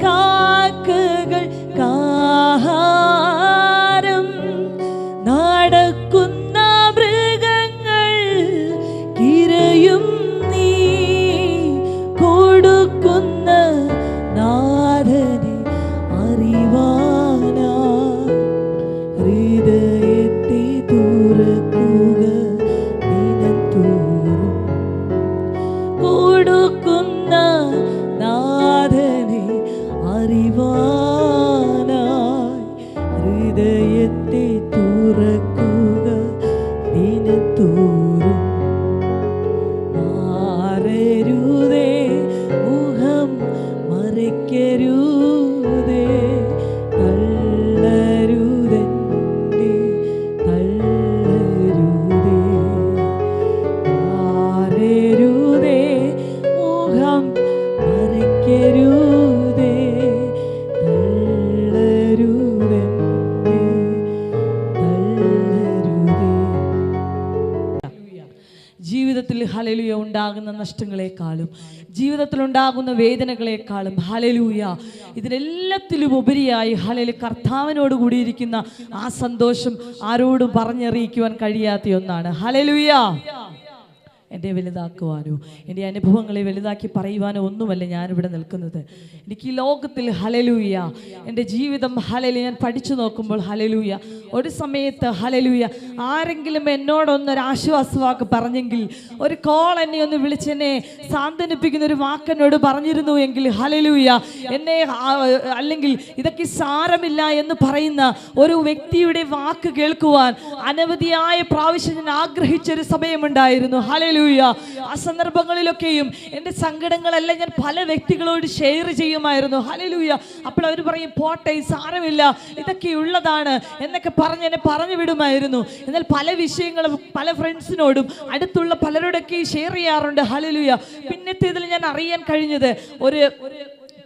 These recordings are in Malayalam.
God. ഉണ്ടാകുന്ന വേദനകളെക്കാളും ഹലലൂയ ഇതിനെല്ലാത്തിലും ഉപരിയായി ഹലല് കർത്താവിനോട് കൂടിയിരിക്കുന്ന ആ സന്തോഷം ആരോടും പറഞ്ഞറിയിക്കുവാൻ കഴിയാത്ത ഒന്നാണ്. ഹലലൂയ എന്നെ വലുതാക്കുവാനോ എന്റെ അനുഭവങ്ങളെ വലുതാക്കി പറയുവാനോ ഒന്നുമല്ല ഞാനിവിടെ നിൽക്കുന്നത്. എനിക്ക് ഈ ലോകത്തിൽ ഹലലൂയ എന്റെ ജീവിതം ഹലലു ഞാൻ പഠിച്ചു നോക്കുമ്പോൾ ഹലലൂയ ഒരു സമയത്ത് ഹലലൂയ ആരെങ്കിലും എന്നോടൊന്നൊരു ആശ്വാസവാക്ക് പറഞ്ഞെങ്കിൽ ഒരു കോൾ എന്നെ ഒന്ന് വിളിച്ചെന്നെ സാന്ത്വനിപ്പിക്കുന്ന ഒരു വാക്കെന്നോട് പറഞ്ഞിരുന്നു എങ്കിൽ ഹലലൂയ എന്നെ അല്ലെങ്കിൽ ഇതൊക്കെ സാരമില്ല എന്ന് പറയുന്ന ഒരു വ്യക്തിയുടെ വാക്ക് കേൾക്കുവാൻ അനവധിയായ പ്രാവശ്യം ഞാൻ ആഗ്രഹിച്ചൊരു സമയമുണ്ടായിരുന്നു. ഹലലൂയ ആ സന്ദർഭങ്ങളിലൊക്കെയും എന്റെ സങ്കടങ്ങളെല്ലാം ഞാൻ പല വ്യക്തികളോട് ഷെയർ ചെയ്യുമായിരുന്നു. ഹലലൂയ അപ്പോൾ അവർ പറയും പോട്ടെ സാരമില്ല. ഇതൊക്കെ ഉള്ളതാണ് എന്നൊക്കെ പറഞ്ഞ് എന്നെ പറഞ്ഞു വിടുമായിരുന്നു. എന്നാൽ പല വിഷയങ്ങളും പല ഫ്രണ്ട്സിനോടും അടുത്തുള്ള പലരോടൊക്കെ ഷെയർ ചെയ്യാറുണ്ട്. ഹലലൂയ പിന്നത്തേതിൽ ഞാൻ അറിയാൻ കഴിഞ്ഞത് ഒരു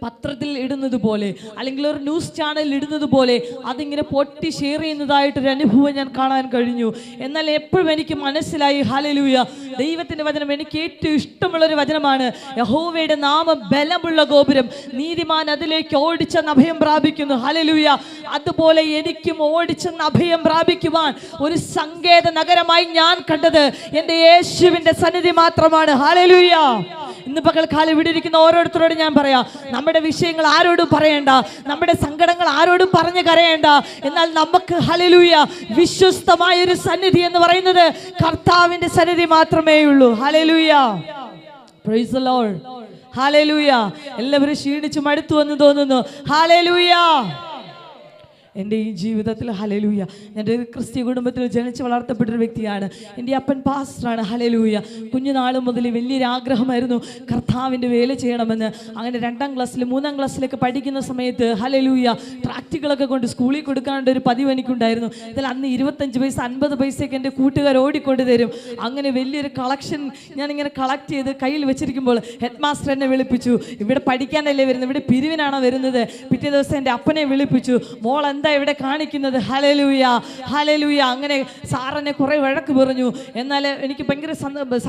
പത്രത്തിൽ ഇടുന്നത് പോലെ അല്ലെങ്കിൽ ഒരു ന്യൂസ് ചാനലിൽ ഇടുന്നത് പോലെ അതിങ്ങനെ പൊട്ടി ഷെയർ ചെയ്യുന്നതായിട്ടൊരു അനുഭവം ഞാൻ കാണാൻ കഴിഞ്ഞു. എന്നാൽ എപ്പോഴും എനിക്ക് മനസ്സിലായി ഹലലൂയ ദൈവത്തിന്റെ വചനം എനിക്ക് ഏറ്റവും ഇഷ്ടമുള്ളൊരു വചനമാണ്. യഹോവയുടെ നാമം ബലമുള്ള ഗോപുരം. നീതിമാൻ അതിലേക്ക് ഓടിച്ച അഭയം പ്രാപിക്കുന്നു. ഹലലൂയ അതുപോലെ എനിക്കും ഓടിച്ച അഭയം പ്രാപിക്കുവാൻ ഒരു സങ്കേത നഗരമായി ഞാൻ കണ്ടത്. എന്റെ യേശുവിന്റെ സന്നിധി മാത്രമാണ്. ഹലലൂയ ഇന്ന് പകൽക്കാലം ഇവിടെ ഇരിക്കുന്ന ഓരോരുത്തരോടും ഞാൻ പറയാം നമ്മുടെ വിഷയങ്ങൾ ആരോടും പറയണ്ട നമ്മുടെ സങ്കടങ്ങൾ ആരോടും പറഞ്ഞ് കരയണ്ട. എന്നാൽ നമുക്ക് ഹലലൂയ വിശ്വസ്തമായ ഒരു സന്നിധി എന്ന് പറയുന്നത് കർത്താവിന്റെ സന്നിധി മാത്രമേ ഉള്ളൂ. ഹലലൂയ പ്രൈസ് എല്ലാവരും ക്ഷീണിച്ച് മടുത്തു എന്ന് തോന്നുന്നു. ഹാലേലൂയ എന്റെ ഈ ജീവിതത്തിൽ ഹലലൂയ എന്റെ ക്രിസ്ത്യ കുടുംബത്തിൽ ജനിച്ച് വളർത്തപ്പെട്ടൊരു വ്യക്തിയാണ്. എന്റെ അപ്പൻ പാസ്റ്ററാണ്. ഹലലൂയ കുഞ്ഞുനാൾ മുതൽ വലിയൊരു ആഗ്രഹമായിരുന്നു കർത്താവിന്റെ വേല ചെയ്യണമെന്ന്. അങ്ങനെ രണ്ടാം ക്ലാസ്സിൽ മൂന്നാം ക്ലാസ്സിലൊക്കെ പഠിക്കുന്ന സമയത്ത് ഹലലൂയ ട്രാക്റ്റുകളൊക്കെ കൊണ്ട് സ്കൂളിൽ കൊടുക്കാനുള്ള ഒരു പതിവ് എനിക്കുണ്ടായിരുന്നു. ഇതിൽ അന്ന് ഇരുപത്തഞ്ച് പൈസ അൻപത് പൈസയൊക്കെ എന്റെ കൂട്ടുകാർ ഓടിക്കൊണ്ട് തരും. അങ്ങനെ വലിയൊരു കളക്ഷൻ ഞാനിങ്ങനെ കളക്ട് ചെയ്ത് കയ്യിൽ വെച്ചിരിക്കുമ്പോൾ ഹെഡ് മാസ്റ്റർ എന്നെ വിളിപ്പിച്ചു. ഇവിടെ പഠിക്കാനല്ലേ വരുന്നത്? ഇവിടെ പിരിവിനാണോ വരുന്നത്? പിറ്റേ ദിവസം എന്റെ അപ്പനെ വിളിപ്പിച്ചു. മോൾ ഇവിടെ കാണിക്കുന്നത്? ഹലലൂയ ഹലലൂയ അങ്ങനെ സാറിനെ കുറേ വഴക്ക് പറഞ്ഞു. എന്നാൽ എനിക്ക് ഭയങ്കര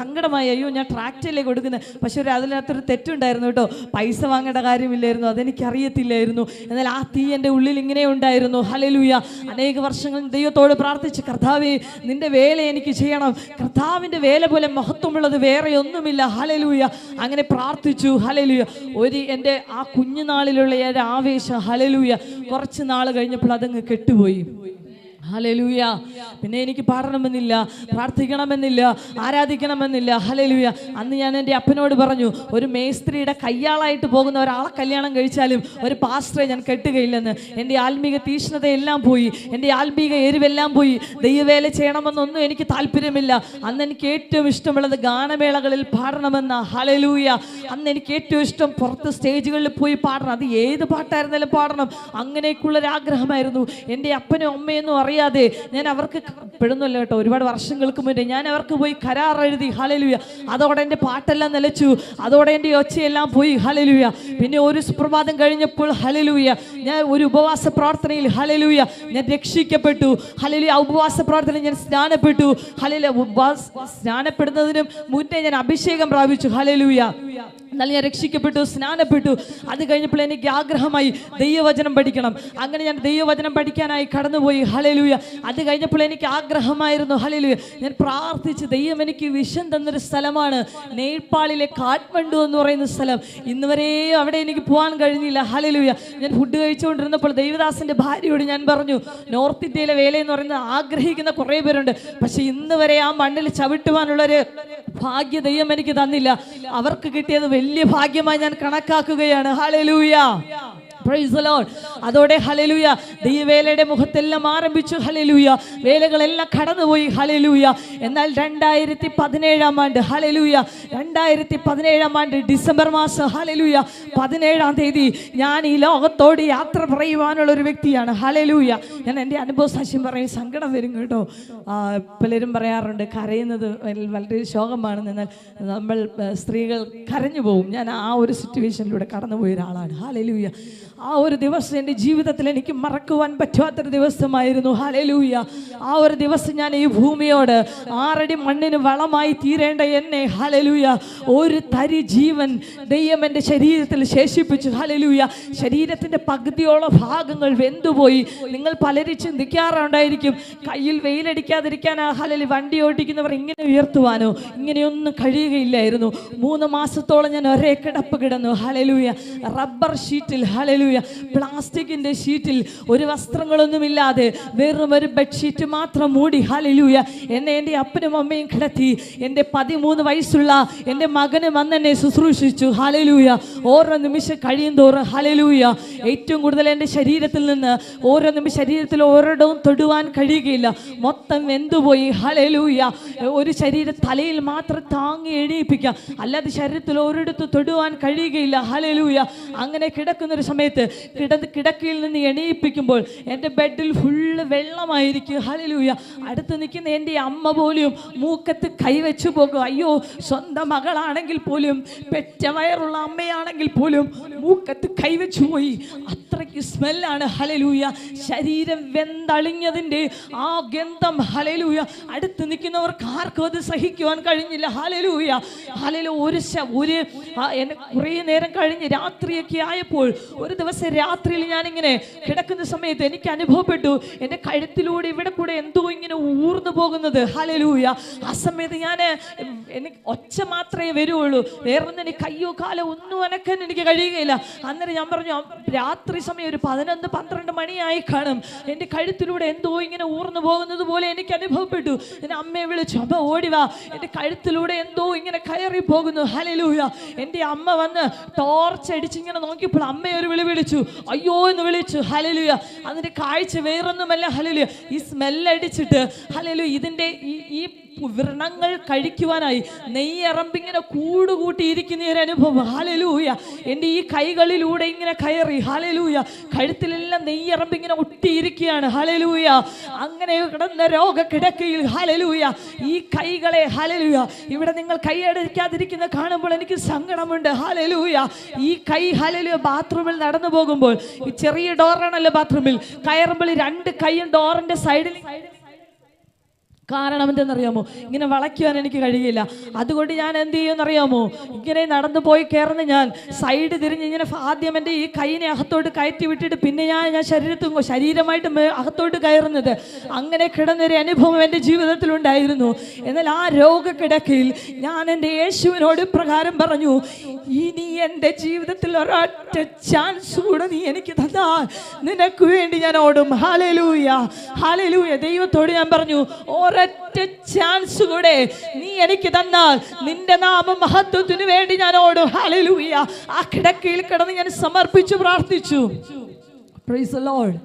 സങ്കടമായി. അയ്യോ ഞാൻ ട്രാക്റ്റല്ലേ കൊടുക്കുന്നത് പക്ഷെ ഒരു അതിനകത്തൊരു തെറ്റുണ്ടായിരുന്നു കേട്ടോ. പൈസ വാങ്ങേണ്ട കാര്യമില്ലായിരുന്നു. അതെനിക്ക് അറിയത്തില്ലായിരുന്നു എന്നാൽ ആ തീ എന്റെ ഉള്ളിൽ ഇങ്ങനെ ഉണ്ടായിരുന്നു. ഹലലൂയ അനേക വർഷങ്ങൾ ദൈവത്തോട് പ്രാർത്ഥിച്ച് കർത്താവേ നിന്റെ വേല എനിക്ക് ചെയ്യണം. കർത്താവിന്റെ വേല പോലെ മഹത്വമുള്ളത് വേറെ ഒന്നുമില്ല. ഹലലൂയ അങ്ങനെ പ്രാർത്ഥിച്ചു. ഹലലൂയ ഒരു എന്റെ ആ കുഞ്ഞുനാളിലുള്ള ഒരു ആവേശം. ഹലലൂയ കുറച്ച് നാൾ കഴിഞ്ഞപ്പോൾ അതങ്ങ് കെട്ടുപോയി. ഹലലൂയ പിന്നെ എനിക്ക് പാടണമെന്നില്ല പ്രാർത്ഥിക്കണമെന്നില്ല ആരാധിക്കണമെന്നില്ല. ഹലലൂയ അന്ന് ഞാൻ എന്റെ അപ്പനോട് പറഞ്ഞു ഒരു മേസ്ത്രിയുടെ കയ്യാളായിട്ട് പോകുന്ന ഒരാളെ കല്യാണം കഴിച്ചാലും ഒരു പാസ്റ്ററെ ഞാൻ കെട്ടുകയില്ലെന്ന്. എന്റെ ആത്മീക തീഷ്ണതയെല്ലാം പോയി എന്റെ ആത്മീക എരിവെല്ലാം പോയി. ദൈവവേല ചെയ്യണമെന്നൊന്നും എനിക്ക് താല്പര്യമില്ല. അന്ന് എനിക്ക് ഏറ്റവും ഇഷ്ടമുള്ളത് ഗാനമേളകളിൽ പാടണമെന്ന. ഹലലൂയ അന്ന് എനിക്ക് ഏറ്റവും ഇഷ്ടം പുറത്ത് സ്റ്റേജുകളിൽ പോയി പാടണം. അത് ഏത് പാട്ടായിരുന്നാലും പാടണം. അങ്ങനെയൊക്കെയുള്ളൊരാഗ്രഹമായിരുന്നു. എന്റെ അപ്പനും അമ്മയെന്നും അറിയാം അറിയാതെ ഞാൻ അവർക്ക് പെടുന്നല്ലോ കേട്ടോ. ഒരുപാട് വർഷങ്ങൾക്ക് മുന്നേ ഞാൻ അവർക്ക് പോയി കരാർ എഴുതി. ഹലലുയ അതോടെ എന്റെ പാട്ടെല്ലാം നിലച്ചു. അതോടെ എന്റെ ഒച്ചയെല്ലാം പോയി. ഹലലുയ പിന്നെ ഒരു സുപ്രഭാതം കഴിഞ്ഞപ്പോൾ ഹലലുയ ഞാൻ ഒരു ഉപവാസ പ്രാർത്ഥനയിൽ ഹലലുയ ഞാൻ രക്ഷിക്കപ്പെട്ടു. ഹലലുയ ഉപവാസ പ്രാർത്ഥനയിൽ ഞാൻ സ്നാനപ്പെട്ടു. ഹലല സ്നാനപ്പെടുന്നതിനും മുന്നേ ഞാൻ അഭിഷേകം പ്രാപിച്ചു. ഹലലുയ എന്നാൽ ഞാൻ രക്ഷിക്കപ്പെട്ടു സ്നാനപ്പെട്ടു. അത് കഴിഞ്ഞപ്പോൾ എനിക്ക് ആഗ്രഹമായി ദൈവവചനം പഠിക്കണം. അങ്ങനെ ഞാൻ ദൈവവചനം പഠിക്കാനായി കടന്നുപോയി. ഹലലുയ അത് കഴിഞ്ഞപ്പോൾ എനിക്ക് ആഗ്രഹമായിരുന്നു ഹലിലൂയ ഞാൻ പ്രാർത്ഥിച്ച് ദൈവം എനിക്ക് വിഷം തന്നൊരു സ്ഥലമാണ്. നേപ്പാളിലെ കാഠ്മണ്ഡു എന്ന് പറയുന്ന സ്ഥലം. ഇന്ന് അവിടെ എനിക്ക് പോകാൻ കഴിഞ്ഞില്ല ഹലിലൂയ ഞാൻ ഫുഡ് കഴിച്ചുകൊണ്ടിരുന്നപ്പോൾ ദൈവദാസിന്റെ ഭാര്യയോട് ഞാൻ പറഞ്ഞു നോർത്ത് ഇന്ത്യയിലെ വേല എന്ന് പറയുന്നത് ആഗ്രഹിക്കുന്ന കുറേ പേരുണ്ട്. പക്ഷെ ഇന്ന് വരെ ആ മണ്ണിൽ ചവിട്ടുവാനുള്ളൊരു ഭാഗ്യ ദൈവം എനിക്ക് തന്നില്ല. അവർക്ക് കിട്ടിയത് വലിയ ഭാഗ്യമായി ഞാൻ കണക്കാക്കുകയാണ്. ഹലലൂയ. അതോടെ ഹലലൂയ ദൈവവേലയുടെ മുഖത്തെല്ലാം ആരംഭിച്ചു. ഹലലൂയ വേലകളെല്ലാം കടന്നുപോയി. ഹലലൂയ എന്നാൽ രണ്ടായിരത്തി പതിനേഴാം ആണ്ട്. ഹലലൂയ രണ്ടായിരത്തി പതിനേഴാം ആണ്ട് ഡിസംബർ മാസം. ഹലലൂയ പതിനേഴാം തീയതി ഞാൻ ഈ ലോകത്തോട് യാത്ര പറയുവാനുള്ള ഒരു വ്യക്തിയാണ്. ഹലലൂയ ഞാൻ എന്റെ അനുഭവ സാക്ഷ്യം പറയും സങ്കടം വരും കേട്ടോ. പലരും പറയാറുണ്ട് കരയുന്നത് വളരെ ശോകമാണെന്ന്. എന്നാൽ നമ്മൾ സ്ത്രീകൾ കരഞ്ഞു പോകും ഞാൻ ആ ഒരു സിറ്റുവേഷനിലൂടെ കടന്നുപോയ ഒരാളാണ്. ഹാലലൂയ ആ ഒരു ദിവസം എന്റെ ജീവിതത്തിൽ എനിക്ക് മറക്കുവാൻ പറ്റാത്തൊരു ദിവസമായിരുന്നു. ഹാലലൂയ ആ ഒരു ദിവസം ഞാൻ ഈ ഭൂമിയോട് ആറടി മണ്ണിന് വളമായി തീരേണ്ട എന്നെ ഹാലലൂയ ഒരു തരി ജീവൻ ദൈവം എന്റെ ശരീരത്തിൽ ശേഷിപ്പിച്ചു. ഹലലൂയ ശരീരത്തിന്റെ പകുതിയോളം ഭാഗങ്ങൾ വെന്തുപോയി. നിങ്ങൾ പലരും ചിന്തിക്കാറുണ്ടായിരിക്കും കയ്യിൽ വെയിലടിക്കാതിരിക്കാൻ ആ ഹലലി വണ്ടി ഓടിക്കുന്നവർ ഇങ്ങനെ ഉയർത്തുവാനോ? ഇങ്ങനെയൊന്നും കഴിയുകയില്ലായിരുന്നു. മൂന്ന് മാസത്തോളം ഞാൻ ഒരേ കിടപ്പ് കിടന്നു. ഹലലൂയ റബ്ബർ ഷീറ്റിൽ ഹലലൂയ പ്ലാസ്റ്റിക്കിന്റെ ഷീറ്റിൽ ഒരു വസ്ത്രങ്ങളൊന്നുമില്ലാതെ വെറും ഒരു ബെഡ്ഷീറ്റ് മാത്രം മൂടി ഹലലൂയ എന്നെ എന്റെ അപ്പനും അമ്മയും കിടത്തി. എന്റെ പതിമൂന്ന് വയസ്സുള്ള എന്റെ മകനും അന്ന് എന്നെ ശുശ്രൂഷിച്ചു. ഹലലൂയ ഓരോ നിമിഷം കഴിയും തോറും ഹലലൂയ ഏറ്റവും കൂടുതൽ എന്റെ ശരീരത്തിൽ നിന്ന് ഓരോ നിമിഷം ശരീരത്തിൽ ഓരോടവും തൊടുവാൻ കഴിയുകയില്ല. മൊത്തം വെന്തുപോയി ഹലലൂയ ഒരു ശരീര തലയിൽ മാത്രം താങ്ങി എണീപ്പിക്കാം അല്ലാതെ ശരീരത്തിൽ ഒരിടത്ത് തൊടുവാൻ കഴിയുകയില്ല ഹലലൂയ അങ്ങനെ കിടക്കുന്നൊരു സമയത്ത് കിടന്ന് കിടക്കയിൽ നിന്ന് എണീപ്പിക്കുമ്പോൾ എന്റെ ബെഡിൽ ഫുള്ള് വെള്ളമായിരിക്കും ഹലലൂയ അടുത്ത് നിൽക്കുന്ന എന്റെ അമ്മ പോലും മൂക്കത്ത് കൈവച്ചു പോകും. അയ്യോ സ്വന്തം മകളാണെങ്കിൽ പോലും പെറ്റ വയറുള്ള അമ്മയാണെങ്കിൽ പോലും മൂക്കത്ത് കൈവച്ചു പോയി. അത്രയ്ക്ക് സ്മെല്ലാണ്. ഹലലൂയ ശരീരം വെന്തളിഞ്ഞതിന്റെ ആ ഗന്ധം. ഹലലൂയ അടുത്ത് നിൽക്കുന്നവർക്ക് ആർക്കും അത് സഹിക്കുവാൻ കഴിഞ്ഞില്ല. ഹലലൂയ ഹലലു ഒരു ഒരു കുറേ നേരം കഴിഞ്ഞ് രാത്രിയൊക്കെ ആയപ്പോൾ ഒരു ദിവസം രാത്രിയിൽ ഞാനിങ്ങനെ കിടക്കുന്ന സമയത്ത് എനിക്ക് അനുഭവപ്പെട്ടു. എന്റെ കഴുത്തിലൂടെ ഇവിടെ കൂടെ എന്തോ ഇങ്ങനെ ഊർന്നു പോകുന്നത്. ഹലലൂയ ആ സമയത്ത് ഞാൻ എനിക്ക് ഒച്ച മാത്രമേ വരുള്ളൂ വേറൊന്നും എനിക്ക് കയ്യോ കാലോ ഒന്നും അനക്കാൻ എനിക്ക് കഴിയുകയില്ല. അന്നേരം ഞാൻ പറഞ്ഞു രാത്രി സമയം ഒരു പതിനൊന്ന് പന്ത്രണ്ട് മണിയായി കാണും. എന്റെ കഴുത്തിലൂടെ എന്തോ ഇങ്ങനെ ഊർന്നു പോകുന്നത് പോലെ എനിക്ക് അനുഭവപ്പെട്ടു. എന്റെ അമ്മയെ വിളിച്ചു അമ്മ ഓടിവാ എന്റെ കഴുത്തിലൂടെ എന്തോ ഇങ്ങനെ കയറി പോകുന്നു. ഹലലൂയ എന്റെ അമ്മ വന്ന് ടോർച്ച് അടിച്ച് ഇങ്ങനെ നോക്കിയപ്പോൾ അമ്മയെ ഒരു വിളി വിളിച്ചു. അയ്യോ എന്ന് വിളിച്ചു. ഹലലുയ അതിന്റെ കാഴ്ച വേറൊന്നുമല്ല. ഹലലുയ ഈ സ്മെല്ലടിച്ചിട്ട് ഹലലു ഇതിന്റെ ഈ ഈ വ്രണങ്ങൾ കഴിക്കുവാനായി നെയ്യറമ്പിങ്ങനെ കൂടുകൂട്ടിയിരിക്കുന്ന ഒരു അനുഭവം ഹാലലൂയ എന്റെ ഈ കൈകളിലൂടെ ഇങ്ങനെ കയറി. ഹാലലൂയ കഴുത്തിലെല്ലാം നെയ്യറമ്പിങ്ങനെ ഒട്ടിയിരിക്കുകയാണ്. ഹാലലൂയ അങ്ങനെ കിടന്ന രോഗക്കിടക്കയിൽ ഹാലലൂയ ഈ കൈകളെ ഹാലലൂയ ഇവിടെ നിങ്ങൾ കൈയടിക്കാതിരിക്കുന്ന കാണുമ്പോൾ എനിക്ക് സങ്കടമുണ്ട്. ഹാലലൂയ ഈ കൈ ഹാലലൂയ ബാത്റൂമിൽ നടന്നു പോകുമ്പോൾ ഈ ചെറിയ ഡോറാണല്ലോ ബാത്റൂമിൽ. കയറുമ്പോൾ രണ്ട് കൈയും ഡോറിന്റെ സൈഡിൽ കാരണം എന്തെന്നറിയാമോ ഇങ്ങനെ വളയ്ക്കുവാൻ എനിക്ക് കഴിയില്ല. അതുകൊണ്ട് ഞാൻ എന്ത് ചെയ്യുമെന്നറിയാമോ? ഇങ്ങനെ നടന്നു പോയി കയറുന്ന ഞാൻ സൈഡ് തിരിഞ്ഞ് ഇങ്ങനെ ആദ്യം എന്റെ ഈ കൈനെ അകത്തോട്ട് കയറ്റി വിട്ടിട്ട് പിന്നെ ഞാൻ ഞാൻ ശരീരത്തും ശരീരമായിട്ട് അകത്തോട്ട് കയറുന്നത്. അങ്ങനെ കിടന്നൊരു അനുഭവം എന്റെ ജീവിതത്തിലുണ്ടായിരുന്നു എന്നാൽ ആ രോഗക്കിടക്കിൽ ഞാൻ എന്റെ യേശുവിനോട് പ്രകാരം പറഞ്ഞു ഇനി എന്റെ ജീവിതത്തിൽ ഒരൊറ്റ ചാൻസ് കൂടെ നീ എനിക്ക് തന്നാൽ നിനക്ക് വേണ്ടി ഞാൻ ഓടും. ഹാലലൂയ ഹാലലൂയ ദൈവത്തോട് ഞാൻ പറഞ്ഞു ഒരൊറ്റ ചാൻസ് കൂടെ നീ എനിക്ക് തന്നാൽ നിന്റെ നാമ മഹത്വത്തിന് വേണ്ടി ഞാൻ ഓടും. ഹാലലൂയ ആ കിടക്കയിൽ കിടന്ന് ഞാൻ സമർപ്പിച്ചു പ്രാർത്ഥിച്ചു. Praise Lord.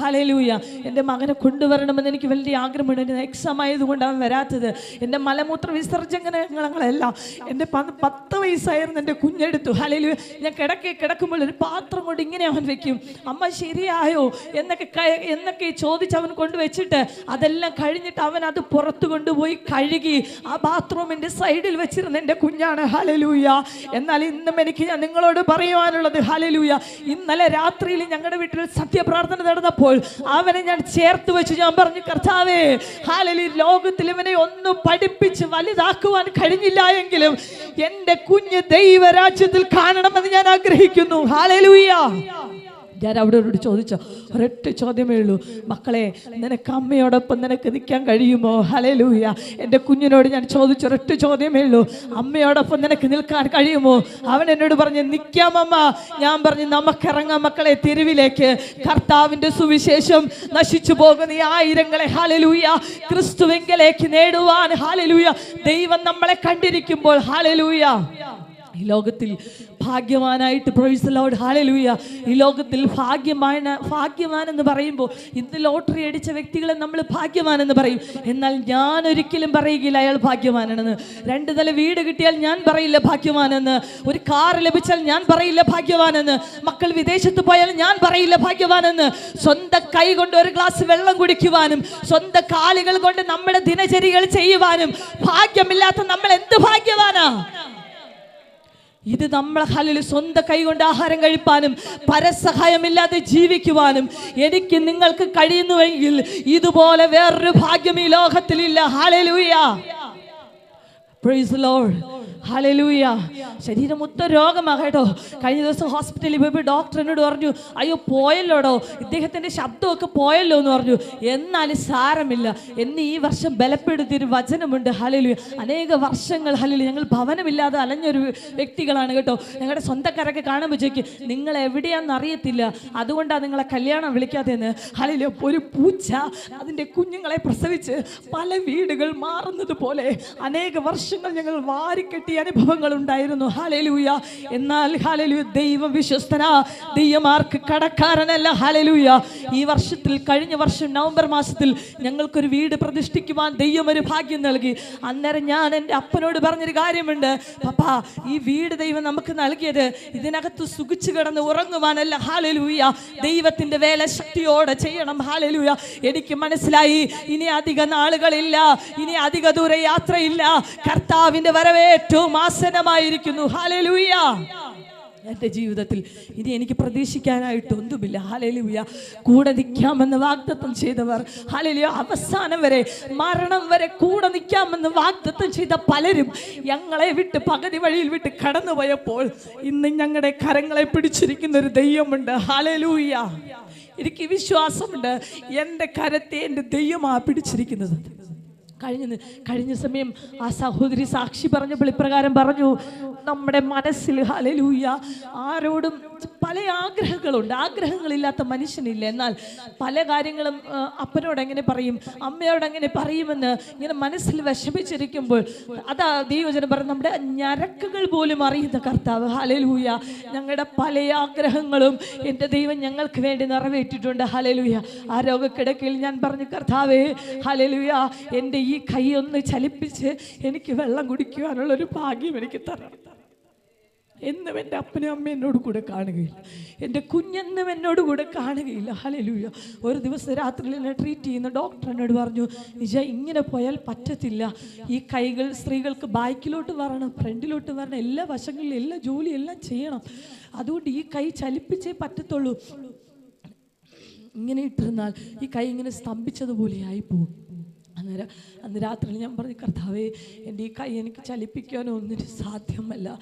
ഹലലൂയ. എന്റെ മകനെ കൊണ്ടുവരണമെന്ന് എനിക്ക് വലിയ ആഗ്രഹമുണ്ട്. എന്റെ എക്സാം ആയതുകൊണ്ട് അവൻ വരാത്തത്. എന്റെ മലമൂത്ര വിസർജനങ്ങളെല്ലാം എന്റെ പത്ത് വയസ്സായിരുന്നു എന്റെ കുഞ്ഞെടുത്തു. ഹലലൂയ. ഞാൻ കിടക്കെ കിടക്കുമ്പോൾ ഒരു പാത്രം കൊണ്ട് ഇങ്ങനെ അവൻ വെക്കും. അമ്മ ശരിയായോ? എന്നൊക്കെ എന്നൊക്കെ ചോദിച്ച് അവൻ കൊണ്ടുവച്ചിട്ട് അതെല്ലാം കഴിഞ്ഞിട്ട് അവൻ അത് പുറത്ത് കൊണ്ടുപോയി കഴുകി ആ ബാത്റൂമിന്റെ സൈഡിൽ വെച്ചിരുന്ന എന്റെ കുഞ്ഞാണ്. ഹലലൂയ. എന്നാൽ ഇന്നും എനിക്ക് ഞാൻ നിങ്ങളോട് പറയുവാനുള്ളത് ഹലലൂയ. ഇന്നലെ രാത്രിയിൽ ഞങ്ങളുടെ വീട്ടിൽ സത്യപ്രാർത്ഥന നടന്നപ്പോൾ അവനെ ഞാൻ ചേർത്ത് വെച്ച്. ഞാൻ പറഞ്ഞു കർത്താവേ ഹാലലി ലോകത്തിൽ ഇവനെ ഒന്നും പഠിപ്പിച്ച് വലുതാക്കുവാൻ കഴിഞ്ഞില്ല എങ്കിലും എന്റെ കുഞ്ഞ് ദൈവരാജ്യത്തിൽ കാണണമെന്ന് ഞാൻ ആഗ്രഹിക്കുന്നു. ഹാലലൂയ. ഞാൻ അവരോട് ചോദിച്ചോ ഒരൊറ്റ ചോദ്യമേ ഉള്ളൂ. മക്കളെ നിനക്ക് അമ്മയോടൊപ്പം നിനക്ക് നിൽക്കാൻ കഴിയുമോ? ഹലലൂയ എന്റെ കുഞ്ഞിനോട് ഞാൻ ചോദിച്ച ഒരൊറ്റ ചോദ്യമേ ഉള്ളൂ. അമ്മയോടൊപ്പം നിനക്ക് നിൽക്കാൻ കഴിയുമോ? അവൻ എന്നോട് പറഞ്ഞ് നിൽക്കാം അമ്മ. ഞാൻ പറഞ്ഞു നമുക്കിറങ്ങാം മക്കളെ തെരുവിലേക്ക്. കർത്താവിന്റെ സുവിശേഷം നശിച്ചു പോകുന്ന ഈ ആയിരങ്ങളെ ഹലലൂയ ക്രിസ്തുവെങ്കിലേക്ക് നേടുവാൻ ഹാലലൂയ ദൈവം നമ്മളെ കണ്ടിരിക്കുമ്പോൾ ഹാലലൂയ ഈ ലോകത്തിൽ ഭാഗ്യവാനായിട്ട് പ്രൊയ്സ് ലോഡ് ഹാലലൂയ ഈ ലോകത്തിൽ ഭാഗ്യമാണ് ഭാഗ്യവാൻ എന്ന് പറയുമ്പോൾ ഇന്ന് ലോട്ടറി അടിച്ച വ്യക്തികളെ നമ്മൾ ഭാഗ്യവാൻ എന്ന് പറയും. എന്നാൽ ഞാൻ ഒരിക്കലും പറയുകയില്ല അയാൾ ഭാഗ്യവാനാണെന്ന്. രണ്ട് നില വീട് കിട്ടിയാൽ ഞാൻ പറയില്ല ഭാഗ്യവാനെന്ന്. ഒരു കാർ ലഭിച്ചാൽ ഞാൻ പറയില്ല ഭാഗ്യവാനെന്ന്. മക്കൾ വിദേശത്ത് പോയാൽ ഞാൻ പറയില്ല ഭാഗ്യവാനെന്ന്. സ്വന്തം കൈ കൊണ്ട് ഒരു ഗ്ലാസ് വെള്ളം കുടിക്കുവാനും സ്വന്തം കാലുകൾ കൊണ്ട് നമ്മുടെ ദിനചര്യകൾ ചെയ്യുവാനും ഭാഗ്യമില്ലാത്ത നമ്മൾ എന്ത് ഭാഗ്യവാനാ? ഇത് നമ്മളെ ഹലിൽ സ്വന്തം കൈകൊണ്ട് ആഹാരം കഴിപ്പാനും പരസഹായമില്ലാതെ ജീവിക്കുവാനും എനിക്ക് നിങ്ങൾക്ക് കഴിയുന്നുവെങ്കിൽ ഇതുപോലെ വേറൊരു ഭാഗ്യം ഈ ലോകത്തിലില്ല. ഹാലലൂയ പ്രൈസ് ലോഡ് ഹലലൂയ ശരീരം മൊത്തം രോഗമാകട്ടോ കേട്ടോ. കഴിഞ്ഞ ദിവസം ഹോസ്പിറ്റലിൽ പോയപ്പോൾ ഡോക്ടർ എന്നോട് പറഞ്ഞു അയ്യോ പോയല്ലോടോ? ഇദ്ദേഹത്തിന്റെ ശബ്ദമൊക്കെ പോയല്ലോ എന്ന് പറഞ്ഞു. എന്നാലും സാരമില്ല. എന്ന് ഈ വർഷം ബലപ്പെടുത്തിയൊരു വചനമുണ്ട്. ഹലലൂയ അനേക വർഷങ്ങൾ ഹലലു ഞങ്ങൾ ഭവനമില്ലാതെ അലഞ്ഞൊരു വ്യക്തികളാണ് കേട്ടോ. ഞങ്ങളുടെ സ്വന്തക്കാരൊക്കെ കാണുമ്പോൾ ചോദിക്കും നിങ്ങൾ എവിടെയാണെന്ന് അറിയത്തില്ല. അതുകൊണ്ടാണ് നിങ്ങളെ കല്യാണം വിളിക്കാതെന്ന് ഹലലു ഒരു പൂച്ച അതിന്റെ കുഞ്ഞുങ്ങളെ പ്രസവിച്ച് പല വീടുകൾ മാറുന്നത് പോലെ അനേക വർഷങ്ങൾ ഞങ്ങൾ വാരിക്കെട്ടിയ അനുഭവങ്ങൾ ഉണ്ടായിരുന്നു. ഹാലലൂയ എന്നാൽ ഹാലലൂയ ദൈവം വിശ്വസ്തനാ. ദൈവമാർക്ക് കടക്കാരനല്ല. ഹാലലൂയ ഈ വർഷത്തിൽ കഴിഞ്ഞ വർഷം നവംബർ മാസത്തിൽ ഞങ്ങൾക്കൊരു വീട് പ്രതിഷ്ഠിക്കുവാൻ ദൈവം ഒരു ഭാഗ്യം നൽകി. അന്നേരം ഞാൻ എന്റെ അപ്പനോട് പറഞ്ഞൊരു കാര്യമുണ്ട്. പപ്പാ ഈ വീട് ദൈവം നമുക്ക് നൽകിയത് ഇതിനകത്ത് സുഖിച്ചു കിടന്ന് ഉറങ്ങുവാനല്ല. ഹാലലൂയ ദൈവത്തിന്റെ വേല ശക്തിയോടെ ചെയ്യണം. ഹാലലൂയ എനിക്ക് മനസ്സിലായി. ഇനി അധിക നാളുകളില്ല. ഇനി അധിക ദൂര യാത്രയില്ല കർത്താവിന്റെ വരവ് ഏറ്റവും ആസനമായിരിക്കുന്നു ഹാലലൂയ എന്റെ ജീവിതത്തിൽ ഇനി എനിക്ക് പ്രതീക്ഷിക്കാനായിട്ട് ഒന്നുമില്ല. ഹലലിയ കൂടെ നിൽക്കാമെന്ന് വാഗ്ദത്തം ചെയ്തവർ ഹലലിയ അവസാനം വരെ മരണം വരെ കൂടെ നിൽക്കാമെന്ന് വാഗ്ദത്തം ചെയ്ത പലരും ഞങ്ങളെ വിട്ട് പകുതി വഴിയിൽ വിട്ട് കടന്നുപോയപ്പോൾ ഇന്ന് ഞങ്ങളുടെ കരങ്ങളെ പിടിച്ചിരിക്കുന്ന ഒരു ദൈവമുണ്ട്. ഹലലൂയ എനിക്ക് വിശ്വാസമുണ്ട്. എന്റെ കരത്തെ എന്റെ ദൈവമാ പിടിച്ചിരിക്കുന്നത്. കഴിഞ്ഞ കഴിഞ്ഞ സമയം ആ സഹോദരി സാക്ഷി പറഞ്ഞപ്പോൾ ഇപ്രകാരം പറഞ്ഞു നമ്മുടെ മനസ്സിൽ ഹലലൂയ ആരോടും പല ആഗ്രഹങ്ങളുണ്ട്. ആഗ്രഹങ്ങളില്ലാത്ത മനുഷ്യനില്ല. എന്നാൽ പല കാര്യങ്ങളും അപ്പനോട് എങ്ങനെ പറയും? അമ്മയോട് എങ്ങനെ പറയുമെന്ന് ഇങ്ങനെ മനസ്സിൽ വിഷമിച്ചിരിക്കുമ്പോൾ അതാ ദൈവജനം പറഞ്ഞു നമ്മുടെ ഞരക്കുകൾ പോലും അറിയുന്ന കർത്താവ് ഹലലൂയ ഞങ്ങളുടെ പല ആഗ്രഹങ്ങളും എന്റെ ദൈവം ഞങ്ങൾക്ക് വേണ്ടി നിറവേറ്റിട്ടുണ്ട് ഹലലൂയ ആ രോഗക്കിടക്കയിൽ ഞാൻ പറഞ്ഞു കർത്താവേ ഹലലൂയ എന്റെ ഈ കൈ ഒന്ന് ചലിപ്പിച്ച് എനിക്ക് വെള്ളം കുടിക്കുവാനുള്ള ഒരു ഭാഗ്യം എനിക്ക് തരണം. എന്നും എന്റെ അപ്പനും അമ്മ എന്നോട് കൂടെ കാണുകയില്ല. എന്റെ കുഞ്ഞെന്നും എന്നോട് കൂടെ കാണുകയില്ല. ഹലലൂയ ഒരു ദിവസം രാത്രിയിൽ എന്നെ ട്രീറ്റ് ചെയ്യുന്ന ഡോക്ടർ എന്നോട് പറഞ്ഞു നിജ ഇങ്ങനെ പോയാൽ പറ്റത്തില്ല. ഈ കൈകൾ സ്ത്രീകൾക്ക് ബാക്കിലോട്ട് വരണം ഫ്രണ്ടിലോട്ട് വരണം എല്ലാ വശങ്ങളിലും എല്ലാ ജോലിയെല്ലാം ചെയ്യണം. അതുകൊണ്ട് ഈ കൈ ചലിപ്പിച്ചേ പറ്റത്തുള്ളൂ. ഇങ്ങനെ ഇട്ടിരുന്നാൽ ഈ കൈ ഇങ്ങനെ സ്തംഭിച്ചതുപോലെ ആയിപ്പോവും. അന്നേരം അന്ന് രാത്രി ഞാൻ പറഞ്ഞു കർത്താവേ എന്റെ ഈ കൈ എനിക്ക് ചലിപ്പിക്കാനോ ഒന്നിനും സാധ്യമല്ല.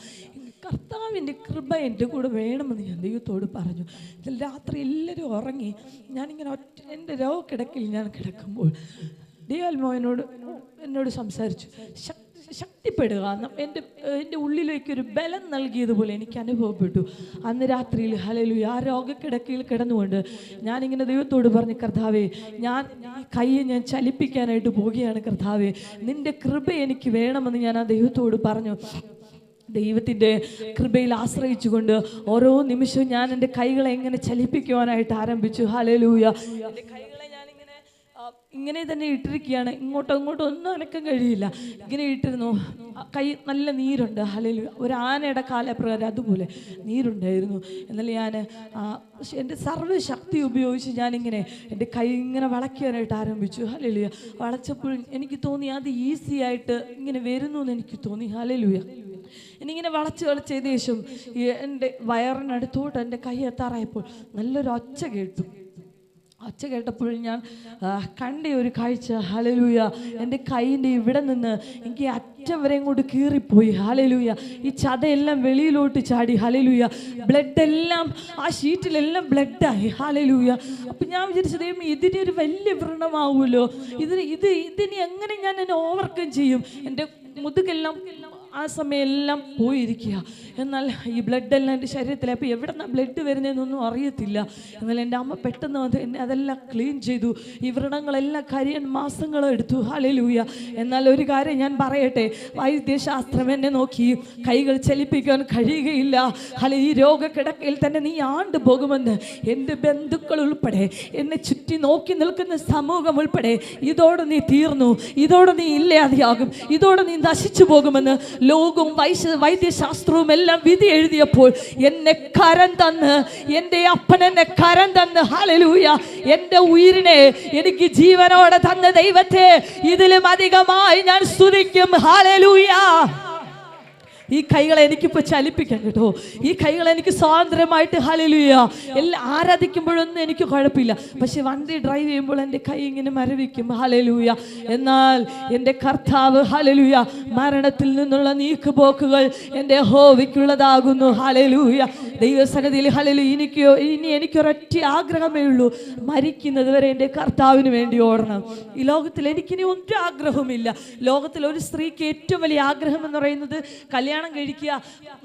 കർത്താവിന്റെ കൃപ എന്റെ കൂടെ വേണമെന്ന് ഞാൻ ദൈവത്തോട് പറഞ്ഞു. ഇതിൽ രാത്രി എല്ലാവരും ഉറങ്ങി. ഞാനിങ്ങനെ ഒറ്റ എന്റെ രോഗക്കിടക്കിൽ ഞാൻ കിടക്കുമ്പോൾ ഡിയാൽമോ എന്നോട് എന്നോട് സംസാരിച്ചു. "ശ- ശക്തിപ്പെടുക. എന്റെ എന്റെ ഉള്ളിലേക്ക് ഒരു ബലം നൽകിയതുപോലെ എനിക്ക് അനുഭവപ്പെട്ടു. അന്ന് രാത്രിയിൽ ഹലലു ആ രോഗക്കിടക്കയിൽ കിടന്നുകൊണ്ട് ഞാനിങ്ങനെ ദൈവത്തോട് പറഞ്ഞു കർത്താവേ ഞാൻ കൈയെ ഞാൻ ചലിപ്പിക്കാനായിട്ട് പോവുകയാണ് കർത്താവേ. നിന്റെ കൃപ എനിക്ക് വേണമെന്ന് ഞാൻ ആ ദൈവത്തോട് പറഞ്ഞു. ദൈവത്തിന്റെ കൃപയിൽ ആശ്രയിച്ചുകൊണ്ട് ഓരോ നിമിഷവും ഞാൻ എന്റെ കൈകളെ എങ്ങനെ ചലിപ്പിക്കുവാനായിട്ട് ആരംഭിച്ചു. ഹലലൂയ എന്റെ ആ, ഇങ്ങനെ തന്നെ ഇട്ടിരിക്കുകയാണ്. ഇങ്ങോട്ടോ ഇങ്ങോട്ടോ ഒന്നും അനക്കാൻ കഴിയില്ല. ഇങ്ങനെ ഇട്ടിരുന്നു. കൈ നല്ല നീരുണ്ട്. ഹലിൽ ഒരു ആനയുടെ കാലപ്രകാരം അതുപോലെ നീരുണ്ടായിരുന്നു. എന്നാൽ ഞാൻ പക്ഷെ എന്റെ സർവശക്തി ഉപയോഗിച്ച് ഞാനിങ്ങനെ എന്റെ കൈ ഇങ്ങനെ വളയ്ക്കാനായിട്ട് ആരംഭിച്ചു. ഹലലുയ വളച്ചപ്പോൾ എനിക്ക് തോന്നി അത് ഈസി ആയിട്ട് ഇങ്ങനെ വരുന്നു എന്ന് എനിക്ക് തോന്നി. ഹലലുയ എന്നിങ്ങനെ വളച്ച് വളച്ച് ഏകദേശം എന്റെ വയറിനടുത്തോട്ട് എന്റെ കൈ എത്താറായപ്പോൾ നല്ലൊരു ഒച്ച കേട്ടു. ഒച്ച കേട്ടപ്പോൾ ഞാൻ കണ്ട ഒരു കാഴ്ച ഹലലൂയ എന്റെ കൈയിന്റെ ഇവിടെ നിന്ന് എനിക്ക് അറ്റം വരെ കീറിപ്പോയി. ഹലലൂയ ഈ ചതയെല്ലാം വെളിയിലോട്ട് ചാടി. ഹലലൂയ ബ്ലഡ് എല്ലാം ആ ഷീറ്റിലെല്ലാം ബ്ലഡായി ഹലലൂയ അപ്പം ഞാൻ വിചാരിച്ചത് ഇതിന് ഒരു വലിയ വ്രണമാവുമല്ലോ. ഇതിന് ഇത് ഇതിന് എങ്ങനെ ഞാൻ എന്നെ ഓവർകം ചെയ്യും? എന്റെ മുതുകെല്ലാം ആ സമയമെല്ലാം പോയിരിക്കുക. എന്നാൽ ഈ ബ്ലഡ് എല്ലാം എന്റെ ശരീരത്തിൽ അപ്പോൾ എവിടെ നിന്നാണ് ബ്ലഡ് വരുന്നതെന്നൊന്നും അറിയത്തില്ല. എന്നാൽ എന്റെ അമ്മ പെട്ടെന്ന് വന്ന് എന്നെ അതെല്ലാം ക്ലീൻ ചെയ്തു. ഈ വ്രണങ്ങളെല്ലാം കരിയൻ മാസങ്ങളും എടുത്തു. ഹലലൂയ എന്നാൽ ഒരു കാര്യം ഞാൻ പറയട്ടെ. വൈദ്യശാസ്ത്രം എന്നെ നോക്കി. കൈകൾ ചലിപ്പിക്കാൻ കഴിയുകയില്ല. ഹല ഈ രോഗക്കിടക്കയിൽ തന്നെ നീ ആണ്ട് പോകുമെന്ന് എന്റെ ബന്ധുക്കൾ ഉൾപ്പെടെ എന്നെ ചുറ്റി നോക്കി നിൽക്കുന്ന സമൂഹം ഉൾപ്പെടെ ഇതോടെ നീ തീർന്നു. ഇതോടെ നീ ഇല്ലാതെയാകും. ഇതോടെ നീ നശിച്ചു പോകുമെന്ന് ലോകവും വൈദ്യശാസ്ത്രവും എല്ലാം വിധി എഴുതിയപ്പോൾ എന്നെ കരം തന്ന് എന്റെ അപ്പൻ എന്നെ കരം തന്ന് ഹലലൂയ എന്റെ ഉയിരിനെ എനിക്ക് ജീവനോടെ തന്ന ദൈവത്തെ ഇതിലും അധികമായി ഞാൻ സ്തുതിക്കും ഹലലൂയ ഈ കൈകളെ എനിക്കിപ്പോൾ ചലിപ്പിക്കാം കേട്ടോ. ഈ കൈകളെ എനിക്ക് സ്വാതന്ത്ര്യമായിട്ട് ഹലിലുയ എല്ലാം ആരാധിക്കുമ്പോഴൊന്നും എനിക്ക് കുഴപ്പമില്ല. പക്ഷെ വണ്ടി ഡ്രൈവ് ചെയ്യുമ്പോൾ എന്റെ കൈ ഇങ്ങനെ മരവിക്കും. ഹലലൂയ എന്നാൽ എന്റെ കർത്താവ് ഹലലൂയ മരണത്തിൽ നിന്നുള്ള നീക്കുപോക്കുകൾ എന്റെ ഹോവിക്കുള്ളതാകുന്നു ഹലലൂയ ദൈവസന്നിധിയിൽ ഹലലു എനിക്ക് ഇനി എനിക്കൊരൊറ്റ ആഗ്രഹമേ ഉള്ളൂ. മരിക്കുന്നത് വരെ എന്റെ കർത്താവിന് വേണ്ടി ഓടണം. ഈ ലോകത്തിൽ എനിക്കിനി ഒരു ആഗ്രഹവുമില്ല. ലോകത്തിൽ ഒരു സ്ത്രീക്ക് ഏറ്റവും വലിയ ആഗ്രഹം എന്ന് പറയുന്നത് കല്യാണം കഴിക്കുക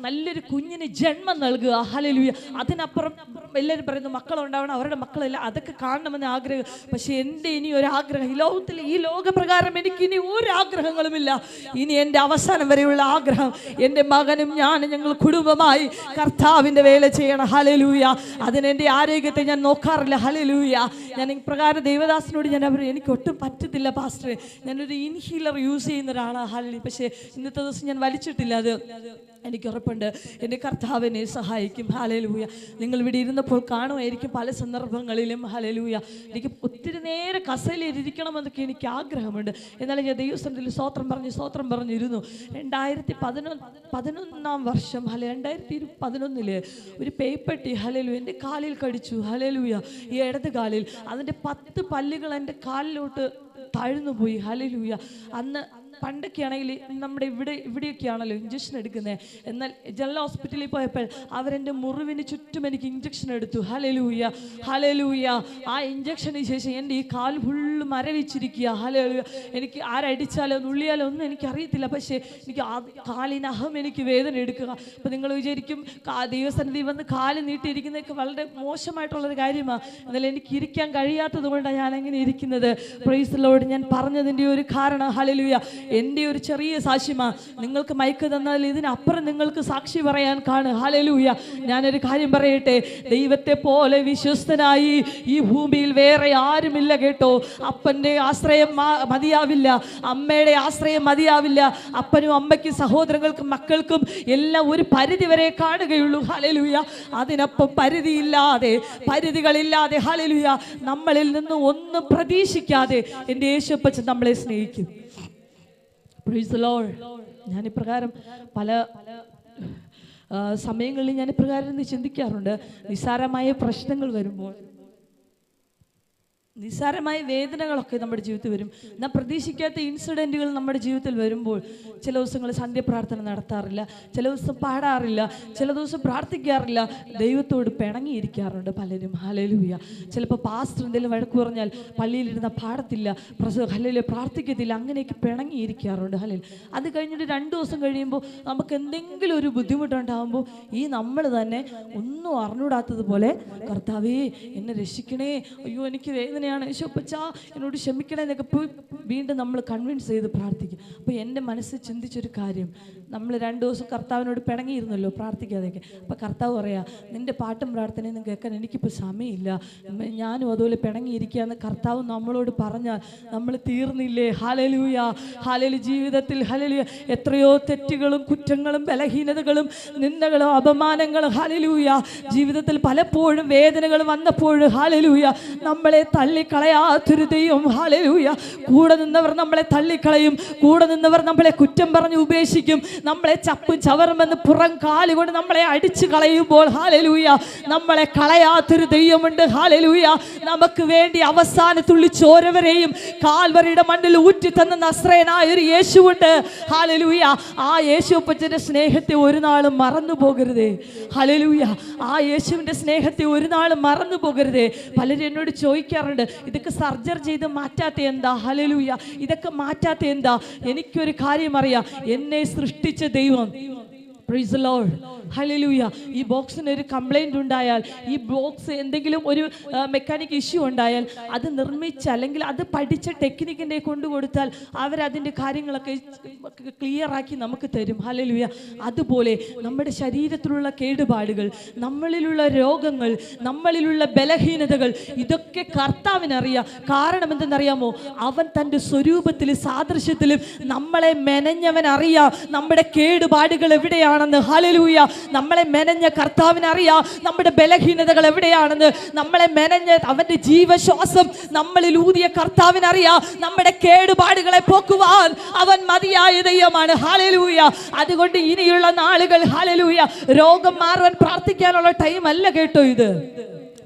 നല്ലൊരു കുഞ്ഞിന് ജന്മം നൽകുക. ഹലലുയ അതിനപ്പുറം എല്ലാവരും പറയുന്നു മക്കളുണ്ടാവണം അവരുടെ മക്കളല്ല അതൊക്കെ കാണണമെന്ന് ആഗ്രഹം. പക്ഷെ എന്റെ ഇനി ഒരു ആഗ്രഹം ഈ ലോകത്തിൽ ഈ ലോകപ്രകാരം എനിക്ക് ഇനി ഒരു ആഗ്രഹങ്ങളുമില്ല ഇനി എന്റെ അവസാനം വരെയുള്ള ആഗ്രഹം എന്റെ മകനും ഞാനും ഞങ്ങൾ കുടുംബമായി കർത്താവിന്റെ വേല ചെയ്യണം. ഹലലൂയ അതിനെന്റെ ആരോഗ്യത്തെ ഞാൻ നോക്കാറില്ല. ഹലലൂയ ഞാൻ ഇപ്രകാരം ദേവദാസിനോട് ഞാൻ അവർ എനിക്ക് ഒട്ടും പറ്റത്തില്ല പാസ്റ്റർ ഞാനൊരു ഇൻഹീലർ യൂസ് ചെയ്യുന്ന ഒരാളാണ് ഹലലി പക്ഷേ ഇന്നത്തെ ദിവസം ഞാൻ വലിച്ചിട്ടില്ല അത്. എനിക്ക് ഉറപ്പുണ്ട്. എന്റെ കർത്താവിനെ സഹായിക്കും. ഹാലലൂയ നിങ്ങൾ ഇവിടെ ഇരുന്നപ്പോൾ കാണുമായിരിക്കും പല സന്ദർഭങ്ങളിലും. ഹലലൂയ എനിക്ക് ഒത്തിരി നേരെ കസയിലിരിക്കണമെന്നൊക്കെ എനിക്ക് ആഗ്രഹമുണ്ട്. എന്നാലും ഞാൻ ദൈവസ്ഥത്തിൽ സ്തോത്രം പറഞ്ഞ് സ്തോത്രം പറഞ്ഞിരുന്നു. രണ്ടായിരത്തി പതിനൊന്ന് പതിനൊന്നാം വർഷം ഹല രണ്ടായിരത്തി പതിനൊന്നിൽ ഒരു പേപ്പട്ടി ഹലലു എന്റെ കാലിൽ കടിച്ചു. ഹലലൂയ ഈ ഇടത് കാലിൽ. അതിന്റെ പത്ത് പല്ലുകൾ എന്റെ കാലിലോട്ട് താഴ്ന്നു പോയി ഹലലൂയ അന്ന് പണ്ടൊക്കെ ആണെങ്കിൽ നമ്മുടെ ഇവിടെ ഇവിടെയൊക്കെ ആണല്ലോ ഇഞ്ചക്ഷൻ എടുക്കുന്നത് എന്നാൽ ജനറൽ ഹോസ്പിറ്റലിൽ പോയപ്പോൾ അവരെന്റെ മുറിവിന് ചുറ്റും എനിക്ക് ഇഞ്ചക്ഷൻ എടുത്തു. ഹലലൂയ ഹലലൂയ ആ ഇഞ്ചക്ഷന് ശേഷം എന്റെ ഈ കാൽ ഫുള്ള് മരവിച്ചിരിക്കുക. ഹലലൂയ എനിക്ക് ആരടിച്ചാലോ നുള്ളിയാലോ ഒന്നും എനിക്കറിയത്തില്ല. പക്ഷേ എനിക്ക് കാലിനഹം എനിക്ക് വേദന എടുക്കുക. അപ്പം നിങ്ങൾ വിചാരിക്കും ദൈവസന്നിധി വന്ന് കാൽ നീട്ടിയിരിക്കുന്നതൊക്കെ വളരെ മോശമായിട്ടുള്ളൊരു കാര്യമാണ് എന്നാൽ എനിക്ക് ഇരിക്കാൻ കഴിയാത്തത് കൊണ്ടാണ് ഞാൻ അങ്ങനെ ഇരിക്കുന്നത് പ്രൈസിലോട് ഞാൻ പറഞ്ഞതിന്റെ ഒരു കാരണം ഹലലുയ എന്റെ ഒരു ചെറിയ സാക്ഷ്യമാ നിങ്ങൾക്ക് മയക്ക് തന്നാൽ ഇതിനപ്പുറം നിങ്ങൾക്ക് സാക്ഷി പറയാൻ കാണുക ഹാലലൂയ ഞാനൊരു കാര്യം പറയട്ടെ? ദൈവത്തെ പോലെ വിശ്വസ്തനായി ഈ ഭൂമിയിൽ വേറെ ആരുമില്ല കേട്ടോ. അപ്പന്റെ ആശ്രയം മതിയാവില്ല. അമ്മയുടെ ആശ്രയം മതിയാവില്ല. അപ്പനും അമ്മയ്ക്കും സഹോദരങ്ങൾക്കും മക്കൾക്കും എല്ലാം ഒരു പരിധി വരെ കാണുകയുള്ളൂ. ഹലലുയ അതിനപ്പം പരിധിയില്ലാതെ പരിധികളില്ലാതെ ഹലലുയ നമ്മളിൽ നിന്ന് ഒന്നും പ്രതീക്ഷിക്കാതെ എന്റെ യേശുപ്പച്ചൻ നമ്മളെ സ്നേഹിക്കും Lord. ഞാൻ ഇപ്രകാരം പല സമയങ്ങളിൽ ഞാൻ ഇപ്രകാരം ചിന്തിക്കാറുണ്ട് നിസ്സാരമായ പ്രശ്നങ്ങൾ വരുമ്പോൾ നിസ്സാരമായ വേദനകളൊക്കെ നമ്മുടെ ജീവിതത്തിൽ വരും. നാം പ്രതീക്ഷിക്കാത്ത ഇൻസിഡന്റുകൾ നമ്മുടെ ജീവിതത്തിൽ വരുമ്പോൾ ചില ദിവസങ്ങൾ സന്ധ്യപ്രാർത്ഥന നടത്താറില്ല ചില ദിവസം പാടാറില്ല ചില ദിവസം പ്രാർത്ഥിക്കാറില്ല. ദൈവത്തോട് പിണങ്ങിയിരിക്കാറുണ്ട് പലരും. ഹലലുയ ചിലപ്പോൾ പാസ്റ്റർ എന്തെങ്കിലും വഴക്ക് പറഞ്ഞാൽ പള്ളിയിലിരുന്ന പാടത്തില്ല പ്രസവ ഹലയിലെ പ്രാർത്ഥിക്കത്തില്ല അങ്ങനെയൊക്കെ പിണങ്ങിയിരിക്കാറുണ്ട്. ഹലൽ അത് കഴിഞ്ഞിട്ട് രണ്ട് ദിവസം കഴിയുമ്പോൾ നമുക്ക് എന്തെങ്കിലും ഒരു ബുദ്ധിമുട്ടുണ്ടാകുമ്പോൾ ഈ നമ്മൾ തന്നെ ഒന്നും അറിഞ്ഞൂടാത്തതുപോലെ കർത്താവേ എന്നെ രക്ഷിക്കണേ. അയ്യോ എനിക്ക് വേദനയാണ് യേശോപ്പച്ചാ എന്നോട് ക്ഷമിക്കണേ എന്നൊക്കെ വീണ്ടും നമ്മൾ കൺവിൻസ് ചെയ്ത് പ്രാർത്ഥിക്കും. അപ്പോൾ എന്റെ മനസ്സിൽ ചിന്തിച്ചൊരു കാര്യം നമ്മൾ രണ്ട് ദിവസം കർത്താവിനോട് പിണങ്ങിയിരുന്നല്ലോ പ്രാർത്ഥിക്കാതെയൊക്കെ. അപ്പം കർത്താവ് പറയാ നിന്റെ പാട്ടും പ്രാർത്ഥനയൊന്നും കേൾക്കാൻ എനിക്കിപ്പോൾ സമയമില്ല. ഞാനും അതുപോലെ പിണങ്ങിയിരിക്കുകയെന്ന് കർത്താവ് നമ്മളോട് പറഞ്ഞാൽ നമ്മൾ തീർന്നില്ലേ? ഹാലലൂയ ഹാലലു ജീവിതത്തിൽ ഹലലൂയ എത്രയോ തെറ്റുകളും കുറ്റങ്ങളും ബലഹീനതകളും നിന്ദകളും അപമാനങ്ങളും ഹാലലൂയ ജീവിതത്തിൽ പലപ്പോഴും വേദനകൾ വന്നപ്പോഴും ഹാലലൂയ നമ്മളെ തള്ളിക്കളയാത്തൊരു ദൈവം ഹാലലൂയ കൂടെ നിന്നവർ നമ്മളെ തള്ളിക്കളയും. കൂടെ നിന്നവർ നമ്മളെ കുറ്റം പറഞ്ഞ് ഉപേക്ഷിക്കും. നമ്മളെ ചപ്പും ചവറുമെന്ന് പുറം കാലുകൊണ്ട് നമ്മളെ അടിച്ചു കളയുമ്പോൾ ഹാലലൂയ നമ്മളെ കളയാത്തൊരു ദൈവമുണ്ട് ഹാലലൂയ. നമുക്ക് വേണ്ടി അവസാനത്തുള്ളി ചോരവരെയും കാൽവറിയുടെ മണ്ണിൽ ഊറ്റി തന്ന നസ്രയനായ ഒരു യേശുവുണ്ട്. ഹാലലൂയ. ആ യേശു അപ്പച്ചന്റെ സ്നേഹത്തെ ഒരു നാളും മറന്നു പോകരുതേ. ഹലലൂയ. ആ യേശുവിന്റെ സ്നേഹത്തെ ഒരു നാളും മറന്നു പോകരുതേ. പലരും എന്നോട് ചോദിക്കാറുണ്ട് ഇതൊക്കെ സർജറി ചെയ്ത് മാറ്റാത്ത എന്താ? ഹലലൂയ. ഇതൊക്കെ മാറ്റാത്ത എന്താ? എനിക്കൊരു കാര്യം അറിയാം. എന്നെ സൃഷ്ടിച്ച ദൈവം. The Lord. Hallelujah. ഈ ബോക്സിന് ഒരു കംപ്ലൈന്റ് ഉണ്ടായാൽ ഈ ബോക്സ് എന്തെങ്കിലും ഒരു മെക്കാനിക് ഇഷ്യൂ ഉണ്ടായാൽ അത് നിർമ്മിച്ച് അല്ലെങ്കിൽ അത് പഠിച്ച ടെക്നിക്കിന്റെ കൊണ്ട് കൊടുത്താൽ അവരതിന്റെ കാര്യങ്ങളൊക്കെ ക്ലിയർ ആക്കി നമുക്ക് തരും. ഹലലൂയ അതുപോലെ നമ്മുടെ ശരീരത്തിലുള്ള കേടുപാടുകൾ നമ്മളിലുള്ള രോഗങ്ങൾ നമ്മളിലുള്ള ബലഹീനതകൾ ഇതൊക്കെ കർത്താവിനറിയാം. കാരണം എന്തെന്നറിയാമോ? അവൻ തന്റെ സ്വരൂപത്തിലും സാദൃശ്യത്തിലും നമ്മളെ മെനഞ്ഞവൻ അറിയാം നമ്മുടെ കേടുപാടുകൾ എവിടെയാണെന്ന്? ഹലലൂയ നമ്മളെ മെനഞ്ഞ കർത്താവിനറിയാം. നമ്മുടെ ബലഹീനതകൾ എവിടെയാണെന്ന്? നമ്മളെ മെനഞ്ഞ അവന്റെ ജീവശ്വാസം നമ്മളിൽ ഊതിയ കർത്താവിനറിയാം. നമ്മുടെ കേടുപാടുകളെ പോക്കുവാൻ അവൻ മതിയായ ദൈവമാണ്. ഹാലലൂയ അതുകൊണ്ട് ഇനിയുള്ള നാളുകൾ ഹാലലൂയ രോഗം മാറുവാൻ പ്രാർത്ഥിക്കാനുള്ള ടൈം അല്ല കേട്ടോ ഇത്.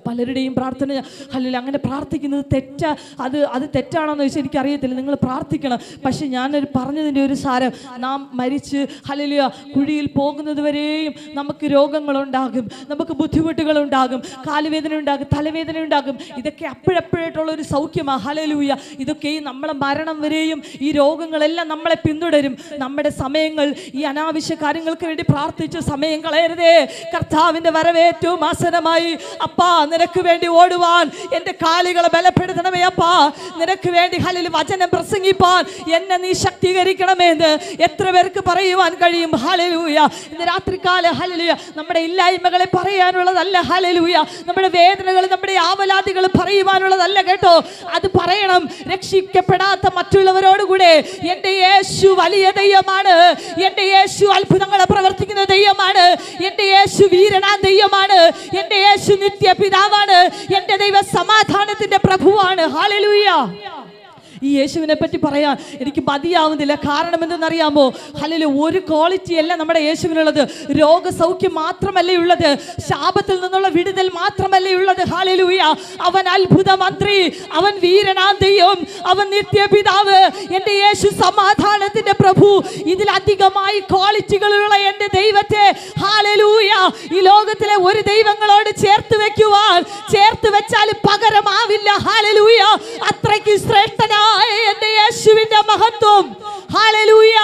പലരുടെയും പ്രാർത്ഥന അല്ലെങ്കിൽ അങ്ങനെ പ്രാർത്ഥിക്കുന്നത് തെറ്റ. അത് അത് തെറ്റാണെന്ന് ചോദിച്ചാൽ എനിക്കറിയത്തില്ല. നിങ്ങൾ പ്രാർത്ഥിക്കണം. പക്ഷെ ഞാനൊരു പറഞ്ഞതിന്റെ ഒരു സാരം. നാം മരിച്ച് ഹലലിയ കുഴിയിൽ പോകുന്നത് വരെയും നമുക്ക് രോഗങ്ങളുണ്ടാകും. നമുക്ക് ബുദ്ധിമുട്ടുകളുണ്ടാകും. കാലുവേദന ഉണ്ടാകും തലവേദന ഉണ്ടാകും ഇതൊക്കെ അപ്പോഴപ്പോഴായിട്ടുള്ള ഒരു സൗഖ്യമാണ് ഹലലൂയ ഇതൊക്കെ നമ്മളെ മരണം വരെയും ഈ രോഗങ്ങളെല്ലാം നമ്മളെ പിന്തുടരും. നമ്മുടെ സമയങ്ങൾ ഈ അനാവശ്യ കാര്യങ്ങൾക്ക് വേണ്ടി പ്രാർത്ഥിച്ച് സമയം കളയരുതേ. കർത്താവിന്റെ വരവേറ്റവും ആസനമായി അപ്പാ നിനക്ക് വേണ്ടി ഓടുവാൻ എന്റെ കാലുകളെ ബലപ്പെടുത്തണമേ അപ്പാ. നിനക്ക് വേണ്ടി ഹലിൽ വചനം പ്രസംഗിപ്പാൻ എന്നെ നീ ശക്തീകരിക്കണമേ എന്ന് എത്ര പേർക്ക് പറയുവാൻ കഴിയും? ഹലലൂയ ഇന്ന് രാത്രികാല ഹലലൂയ നമ്മുടെ ഇല്ലായ്മകളെ പറയാനുള്ളതല്ല ഹലലൂയ നമ്മുടെ വേദനകൾ നമ്മുടെ ആവലാതികൾ പറയുവാനുള്ളതല്ല കേട്ടോ. അത് പറയണം. രക്ഷിക്കപ്പെടാത്ത മറ്റുള്ളവരോടുകൂടെ എന്റെ യേശു വലിയ ദൈവമാണ്. എന്റെ യേശു അത്ഭുതങ്ങളെ പ്രവർത്തിക്കുന്ന ദൈവമാണ്. എന്റെ യേശു വീരനാ ദൈവമാണ്. എന്റെ യേശു നിത്യ പിതാവാണ്. എന്റെ ദൈവ സമാധാനത്തിന്റെ പ്രഭുവാണ്. ഹാലലൂയ ഈ യേശുവിനെ പറ്റി പറയാൻ എനിക്ക് മതിയാവുന്നില്ല. കാരണം എന്തെന്നറിയാമോ അല്ലെങ്കിൽ ഒരു ക്വാളിറ്റി അല്ല നമ്മുടെ യേശുവിനുള്ളത്. രോഗസൗഖ്യം മാത്രമല്ലേ ഉള്ളത്. ശാപത്തിൽ നിന്നുള്ള വിടുതൽ മാത്രമല്ലേ ഉള്ളത്. അവൻ അത്ഭുത മന്ത്രി അവൻ വീരനാന്തയും അവൻ നിത്യപിതാവ്. എന്റെ യേശു സമാധാനത്തിന്റെ പ്രഭു. ഇതിലധികമായി ക്വാളിറ്റികളുള്ള എന്റെ ദൈവത്തെ ഹാലലൂയ ഈ ലോകത്തിലെ ഒരു ദൈവങ്ങളോട് ചേർത്ത് വെക്കുവാൻ ചേർത്ത് വെച്ചാൽ പകരമാവില്ല. ഹാലലൂയ അത്രയ്ക്ക് ശ്രേഷ്ഠനായ എന്റെ യേശുവിന്റെ മഹത്വം. ഹാലലൂയ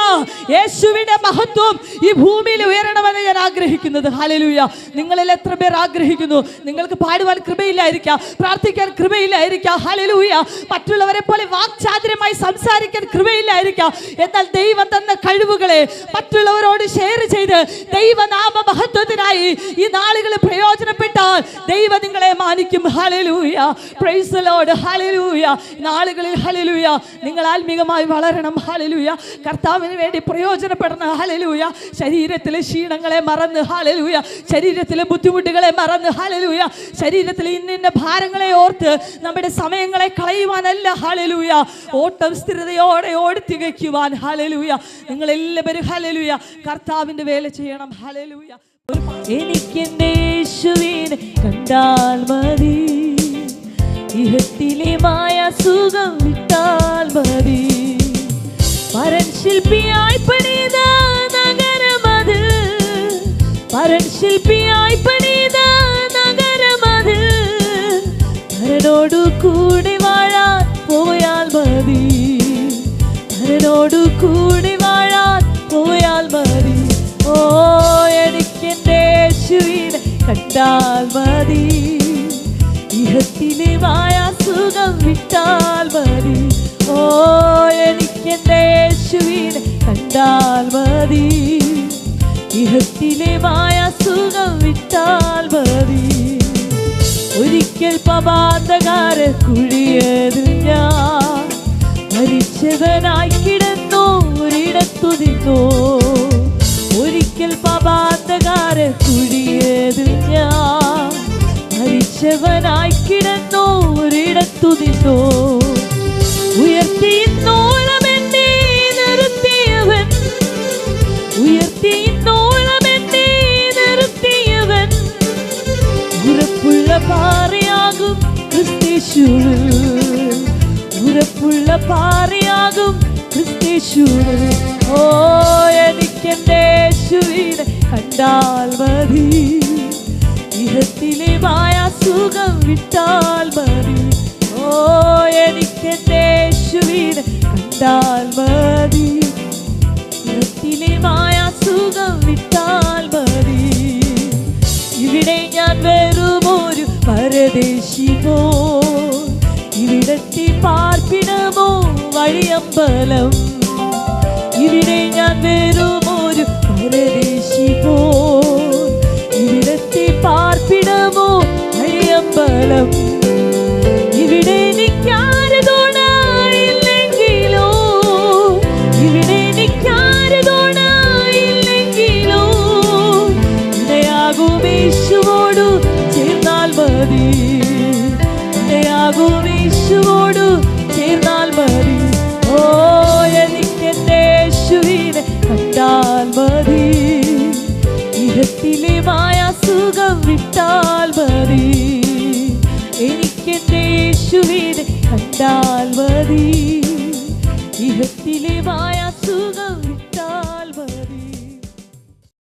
യേശുവിന്റെ മഹത്വം ഈ ഭൂമിയിൽ ഉയരണമെന്ന് ഞാൻ ആഗ്രഹിക്കുന്നത്. ഹാലലൂയ നിങ്ങളിൽ എത്ര പേർ ആഗ്രഹിക്കുന്നു? നിങ്ങൾക്ക് പാടുവാൻ കൃപയില്ലായിരിക്കാം പ്രാർത്ഥിക്കാൻ കൃപയില്ലായിരിക്കാം. ഹാലലൂയ മറ്റുള്ളവരെ പോലെ വാക്ചാതുര്യമായി സംസാരിക്കാൻ കൃപയില്ലായിരിക്കാം. എന്നാൽ ദൈവം തന്ന കഴിവുകളെ മറ്റുള്ളവരോട് ഷെയർ ചെയ്ത് ദൈവനാമ മഹത്വത്തിനായി ഈ നാളുകൾ പ്രയോജനപ്പെട്ടാൽ ദൈവം നിങ്ങളെ മാനിക്കും. ഹാലലൂയ പ്രൈസ് ലോഡ് ഹലലൂയ നാളുകളിൽ ഹലലൂയ നിങ്ങൾ ആത്മീകമായി വളരണം. ഹാലലൂയ കർത്താവിന് വേണ്ടി പ്രയോജനപ്പെടണം ഹലലൂയ ശരീരത്തിലെ ക്ഷീണങ്ങളെ മറന്ന്. ഹാലലൂയ ശരീരത്തിലെ ബുദ്ധിമുട്ടുകളെ മറന്ന്. ഹാലലൂയ ശരീരത്തിലെ ഇന്നിന്ന ഭാരങ്ങളെ ഓർത്ത് നമ്മുടെ സമയങ്ങളെ കളയുവാനല്ല. ഹാലലൂയ ഓട്ടം സ്ഥിരതയോടെ ഓടി തികയ്ക്കുവാൻ ഹാലലൂയ നിങ്ങൾ എല്ലാവരും ഹലലൂയ കർത്താവിന്റെ വേല ചെയ്യണം. ഹാലലൂയ എനിക്ക് യേശുവിനെ കണ്ടാൽ മതി. ഇഹത്തിലെ മായ സുഖം വിട്ടാൽ മതി പരൻ ശില്പിയായി പണിത നഗരമത് പരൻ ശില്പിയായി പണിത സുഖം വിട്ടാൽ മതി. ഓ എനിക്കെന്റെ യേശുവിനെ കണ്ടാൽ മതി. ഇഹത്തിലെ മായ സുഖം വിട്ടാൽ മതി. ഒരിക്കൽ പപാതകാര കുഴിയതു ഞാൻ മരിച്ചവനായി കിടന്നു ഒരിടത്തു നിന്നോ? ഒരിക്കൽ പപാതകാര കുഴിയതു ഞാൻ മരിച്ചവനായി കിടന്നോ ക്രിസ്തേശുവിൽ ഓ എനിക്കെന്റെ യേശുവിനെ കണ്ടാൽ മതി. ഇഹത്തിലെ മായ വിട്ടാൽ മതി. ഓ എനിക്കെന്റെ യേശുവിനെ കണ്ടാൽ മതി. ഇഹത്തിലെ മായ വിട്ടാൽ മതി. ഇവിടെ ഞാൻ വെറുമൊരു പരദേശി പോ ഇവിടത്തി പാർപ്പിടമോ വഴിയമ്പലം?